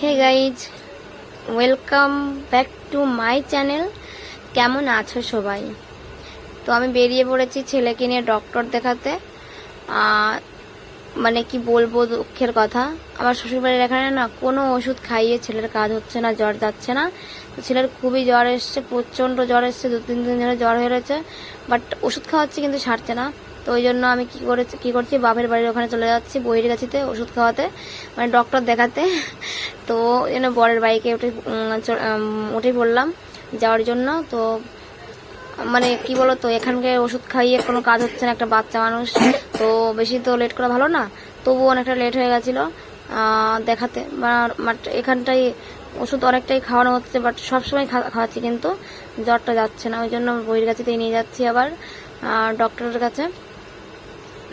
Hey guys welcome back to my channel কেমন আছো সবাই? তো আমি বেরিয়ে পড়েছি ছেলেকে নিয়ে ডক্টর দেখাতে। মানে কি বলব দুঃখের কথা। আমার শ্বশুরবাড়ির এখানে না কোনো ওষুধ খাইয়ে ছেলের কাজ হচ্ছে না, জ্বর যাচ্ছে না। তো ছেলের খুবই জ্বর এসছে, প্রচণ্ড জ্বর এসছে দু তিন দিন ধরে জ্বর হয়ে রয়েছে। বাট ওষুধ খাওয়াচ্ছি কিন্তু সারছে না। তো ওই জন্য আমি কি করেছি, কি করছি, বাপের বাড়ির ওখানে চলে যাচ্ছি, বইয়ের কাছিতে ওষুধ খাওয়াতে মানে ডক্টর দেখাতে। তো জন্য বরের বাইকে উঠে উঠে পড়লাম যাওয়ার জন্য। তো মানে কি বলো তো এখানকে ওষুধ খাইয়ে কোনো কাজ হচ্ছে না, একটা বাচ্চা মানুষ। তো বেশি তো লেট করা ভালো না, তবুও অনেকটা লেট হয়ে গেছিল। দেখাতে বাট এখানটাই ওষুধ অনেকটাই খাওয়ানো হচ্ছে বাট সবসময় খাওয়াচ্ছি কিন্তু জ্বরটা যাচ্ছে না। ওই জন্য বইয়ের কাছে নিয়ে যাচ্ছি আবার ডক্টরের কাছে।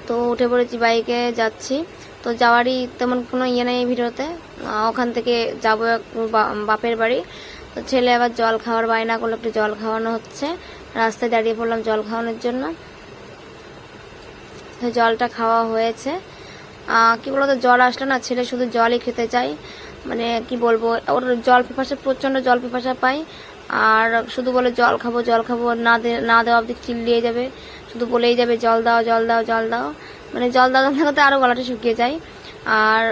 তো উঠে পড়েছি বাইকে যাচ্ছি। তো যাওয়ারই তেমন কোনো ইয়ে নেই ভিডিওতে। ওখান থেকে যাব বাপের বাড়ি। তো ছেলে আবার জল খাওয়ার বায়না করল, একটু জল খাওয়ানো হচ্ছে। রাস্তায় দাঁড়িয়ে পড়লাম জল খাওয়ানোর জন্য। জলটা খাওয়া হয়েছে। কি বলতো জল আসলে না, ছেলে শুধু জলই খেতে চায়। মানে কি বলব, ওর জল পিপাসা, প্রচণ্ড জল পিপাসা পায়। আর শুধু বলে জল খাব জল খাব না না দেওয়া অবধি চিল্লিয়ে যাবে। শুধু বলেই যাবে জল দাও জল দাও জল দাও। মানে জল দাও জল দাও আরও গলাটা শুকিয়ে যায়। আর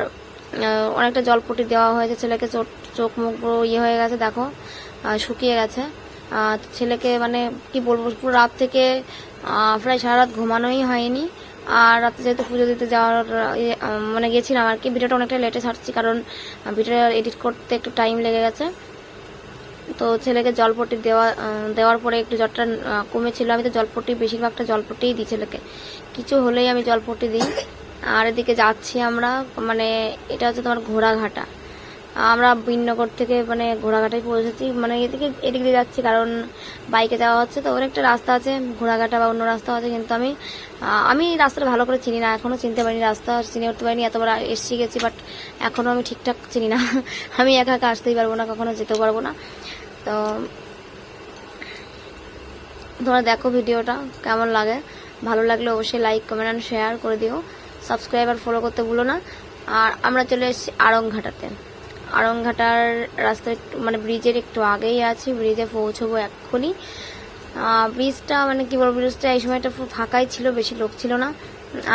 অনেকটা জলপটি দেওয়া হয়েছে ছেলেকে চোখ চোখ মুখ ইয়ে হয়ে গেছে দেখো। শুকিয়ে গেছে। ছেলেকে মানে কি বলব পুরো রাত থেকে প্রায় সারা রাত ঘুমানোই হয়নি। আর রাতে যেহেতু পুজো দিতে যাওয়ার ইয়ে, মানে গেছিলাম আর কি ভিডিওটা অনেকটা লেটে ছাড়ছি কারণ ভিডিওটা এডিট করতে একটু টাইম লেগে গেছে। তো ছেলেকে জলপট্টি দেওয়া দেওয়ার পরে একটু জ্বরটা কমেছিল। আমি তো জলপট্টি, বেশিরভাগটা জলপট্টিই দিই ছেলেকে। কিছু হলেই আমি জলপট্টি দিই। আর এদিকে যাচ্ছি আমরা মানে এটা হচ্ছে তোমার ঘোড়াঘাটা। আমরা বিনগর থেকে মানে ঘোড়াঘাটায় পৌঁছেছি। মানে এদিকে, এদিক দিয়ে যাচ্ছি কারণ বাইকে যাওয়া হচ্ছে। তো ওর একটা রাস্তা আছে, ঘোড়াঘাটা বা অন্য রাস্তা আছে, কিন্তু আমি আমি রাস্তাটা ভালো করে চিনি না। এখনও চিনতে পারিনি রাস্তা, চিনে উঠতে পারিনি। এতবার এসছি গেছি বাট এখনও আমি ঠিকঠাক চিনি না। আমি একা একা আসতেই পারব না, কখনো যেতেও পারব না। তো, তোমরা দেখো ভিডিওটা, কেমন লাগে। ভালো লাগলে অবশ্যই লাইক কমেন্ট অ্যান্ড শেয়ার করে দিও। সাবস্ক্রাইব আর ফলো করতে ভুলো না। আর আমরা চলে এসেছি আড়ংঘাটাতে। আড়ংঘাটার রাস্তা মানে ব্রিজের একটু আগেই আছি। ব্রিজে পৌঁছবো এক্ষুনি। ব্রিজটা মানে কি বলব ব্রিজটা এই সময়টা পুরো ফাঁকাই ছিল বেশি লোক ছিল না।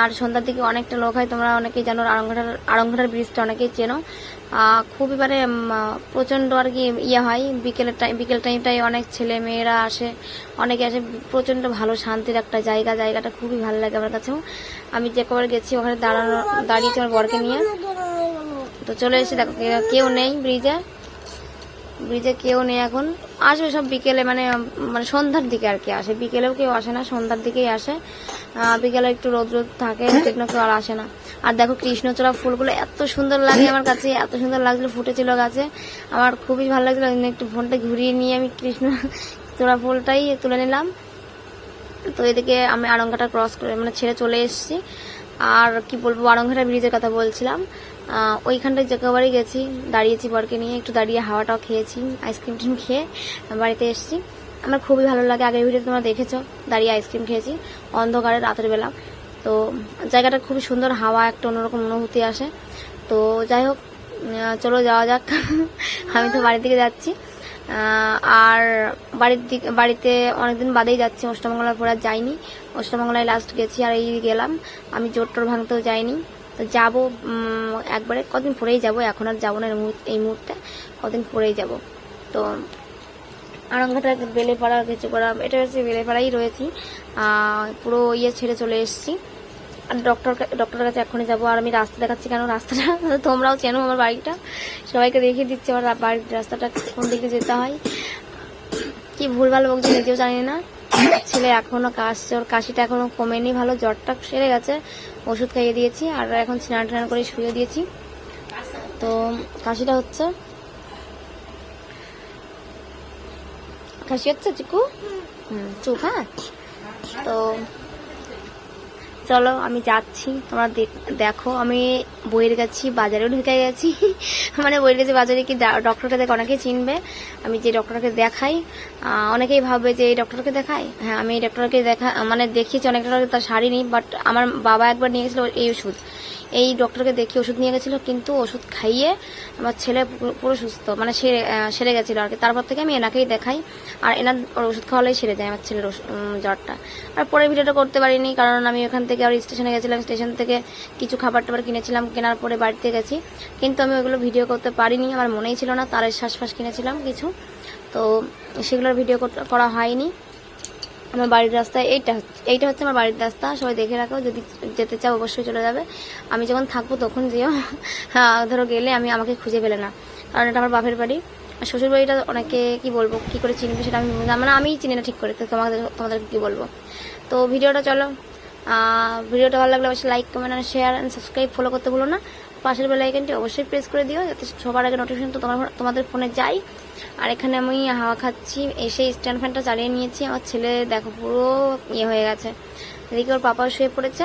আর সন্ধ্যার দিকে অনেকটা লোক হয় তোমরা অনেকেই জানো আড়ংঘাটার আড়ংঘাটার ব্রিজটা অনেকেই চেনো। আহ, খুব এবারে প্রচণ্ড আর কি ইয়ে হয় বিকেলের টাইম বিকেল টাইমটাই অনেক ছেলে মেয়েরা আসে অনেকে আসে প্রচণ্ড ভালো শান্তির একটা জায়গা জায়গাটা খুবই ভালো লাগে আমার কাছেও। আমি যে কবার গেছি ওখানে দাঁড়ানো দাঁড়িয়েছি আমার বরকে নিয়ে। তো চলে এসে দেখো কেউ নেই ব্রিজে ব্রিজে কেউ নেই এখন। আসবে সব বিকেলে মানে মানে সন্ধ্যার দিকে আর কি আসে। বিকেলেও কেউ আসে না সন্ধ্যার দিকেই আসে। বিকেলে একটু রোদ রোদ থাকে সেজন্য কেউ আর আসে না। আর দেখো কৃষ্ণচূড়া ফুলগুলো এত সুন্দর লাগে আমার কাছে এত সুন্দর লাগছিল ফুটেছিল গাছে। আমার খুবই ভালো লাগছিল ওই একটু ফোনটা ঘুরিয়ে নিয়ে আমি কৃষ্ণ চূড়া ফুলটাই তুলে নিলাম। তো এদিকে আমি আড়ংঘাটা ক্রস করে মানে ছেড়ে চলে এসেছি। আর কি বলব আড়ংঘাটা ব্রিজের কথা বলছিলাম। ওইখানটায় যেকেবারে গেছি, দাঁড়িয়েছি বরকে নিয়ে, একটু দাঁড়িয়ে হাওয়াটাও খেয়েছি আইসক্রিম টিম খেয়ে বাড়িতে এসেছি। আমার খুবই ভালো লাগে, আগের ভিডিও তোমরা দেখেছ, দাঁড়িয়ে আইসক্রিম খেয়েছি, অন্ধকারে রাতের বেলা। তো জায়গাটা খুবই সুন্দর, হাওয়া একটা অন্যরকম অনুভূতি আসে। তো যাই হোক চলো যাওয়া যাক। আমি তো বাড়ির দিকে যাচ্ছি। আর বাড়ির দিকে, বাড়িতে অনেকদিন বাদেই যাচ্ছি অষ্টমঙ্গলার পর যাইনি। অষ্টমঙ্গলায় লাস্ট গেছি আর এই গেলাম। আমি জোর টোর ভাঙতেও যাইনি। তো যাব একবারে কদিন পরেই যাব, এখন আর যাব না এই মুহূর্তে- কদিন পরেই যাব। তো আরঙ্গাটা বেলেপাড়া কিছু করা, এটা হচ্ছে বেলেপাড়াই রয়েছি। পুরো ইয়ে ছেড়ে চলে এসেছি। আর ডক্টর ডক্টরের কাছে এখনই যাব, আর আমি রাস্তা দেখাচ্ছি কেন? রাস্তাটা, তোমরাও চেনো আমার বাড়িটা। সবাইকে দেখিয়ে দিচ্ছি আমার বাড়ির রাস্তাটা, কোন দিকে যেতে হয়। কি ভুলভাল বলছি নিজেও জানি না। ছেলে এখনও কাশছে ওর কাশিটা এখনও কমেনি, ভালো, জ্বরটা সেরে গেছে। ওষুধ খাইয়ে দিয়েছি, আর এখন স্নান টান করে শুয়ে দিয়েছি। তো কাশিটা হচ্ছে। কাশি হচ্ছে, চিকু? হুম, চুপ হ্যাঁ? তো চলো, আমি যাচ্ছি, তোমরা দেখ- আমি বইয়ের কাছে বাজারেও ঢুকে গেছি। মানে বইয়ের কাছে বাজারে কি ডক্টরকে দেখে অনেকেই চিনবে। আমি যে ডক্টরকে দেখাই অনেকেই ভাববে যে এই ডক্টরকে দেখাই। হ্যাঁ আমি এই ডক্টরকে দেখা মানে দেখিয়েছি, অনেক ডক্টরকে তার নিই বাট আমার বাবা একবার নিয়ে গেছিল এই ওষুধ। এই ডক্টরকে দেখিয়ে ওষুধ নিয়ে গেছিল, কিন্তু ওষুধ খাইয়ে আমার ছেলে পুরো- সুস্থ। মানে সেরে সেরে গেছিল আর কি। তারপর থেকে আমি এনাকেই দেখাই, আর এনার ওষুধ খাওয়ালেই সেরে যায় আমার ছেলের জ্বরটা। আর পরে ভিডিওটা করতে পারিনি, কারণ আমি ওখান থেকে আর স্টেশনে গেছিলাম স্টেশন থেকে কিছু খাবার টাবার কিনেছিলাম কেনার পরে বাড়িতে গেছি। কিন্তু আমি ওইগুলো ভিডিও করতে পারিনি আমার মনেই ছিল না তারের শ্বাসফাস কিনেছিলাম কিছু। তো সেগুলোর ভিডিও করা হয়নি। আমার বাড়ির রাস্তা এইটা এইটা হচ্ছে আমার বাড়ির রাস্তা সবাই দেখে রাখো যদি যেতে চাও অবশ্যই চলে যাবে। আমি যখন থাকব তখন যেও। হ্যাঁ, ধরো গেলে আমি আমাকে খুঁজে পেলে না কারণ এটা আমার বাপের বাড়ি। আর শ্বশুর বাড়িটা অনেকে কি বলব কি করে চিনবে সেটা আমি মানে আমি চিনি না ঠিক করে তো তোমাদের তোমাদেরকে কী বলব। তো ভিডিওটা চলো। ভিডিওটা ভালো লাগলে অবশ্যই লাইক কমেন্ট আর শেয়ার অ্যান্ড সাবস্ক্রাইব ফলো করতে ভুলো না। পাশের বেল আইকনটি অবশ্যই প্রেস করে দিও, যাতে সবার আগে নোটিফিকেশন তো তোমার তোমাদের ফোনে যায়। আর এখানে আমি হাওয়া খাচ্ছি, এসে স্ট্যান্ড ফ্যানটা চালিয়ে নিয়েছি। আমার ছেলে দেখো পুরো ইয়ে হয়ে গেছে। এদিকে ওর পাপা শুয়ে পড়েছে।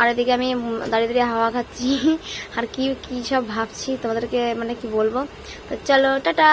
আর এদিকে আমি দাঁড়িয়ে দাঁড়িয়ে হাওয়া খাচ্ছি। আর কি কি সব ভাবছি, তোমাদেরকে মানে কি বলব? তো চলো, টাটা!